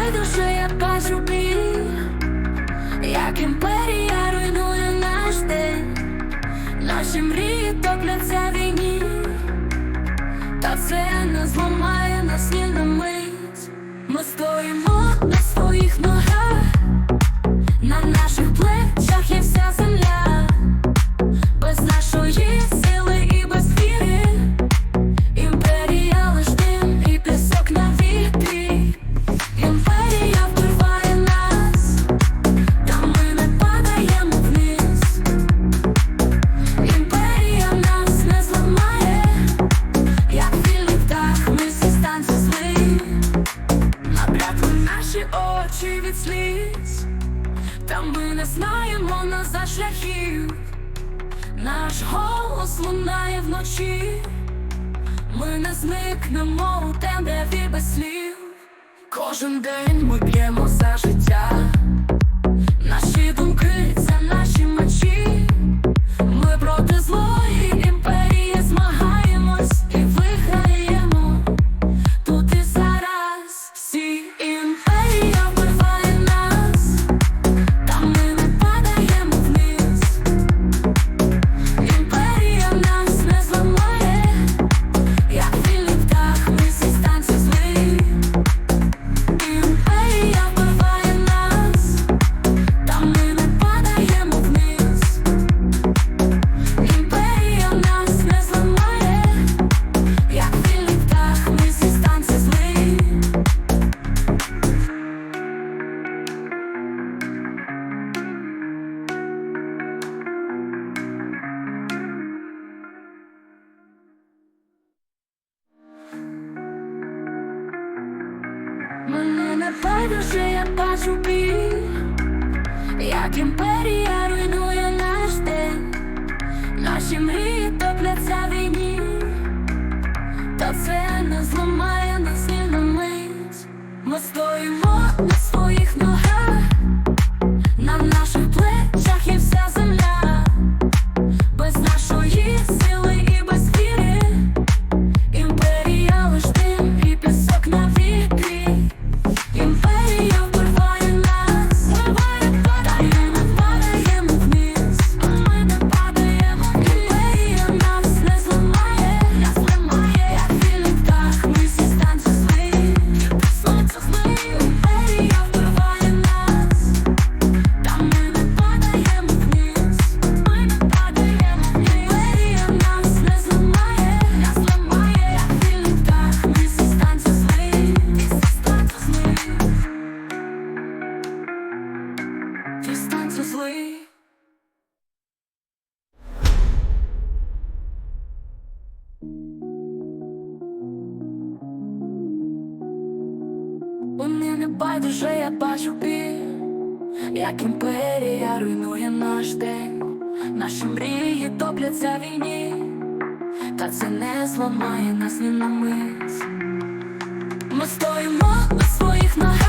байдуже, я бачу біль. Як імперія руйнує наш день. Наші мрії топляться війні. Та все не зламає нас ні на мить. Ми стоїмо на своїх ногах На наших наші очі від сліз, та ми не знаємо назад шляхів Наш голос лунає вночі ми не зникнемо у темряві без слів. Кожен день ми б'ємо за життя. Наші думки не байдуже, я бачу біль. Як імперія руйнує наш день. Наші мрії топляться війні. Та це не зламає нас ні на мить. Ми стоїмо байдуже, я бачу біль Як імперія руйнує наш день. Наші мрії топляться війні Та це не зламає нас ні на мить. Ми стоїмо на своїх ногах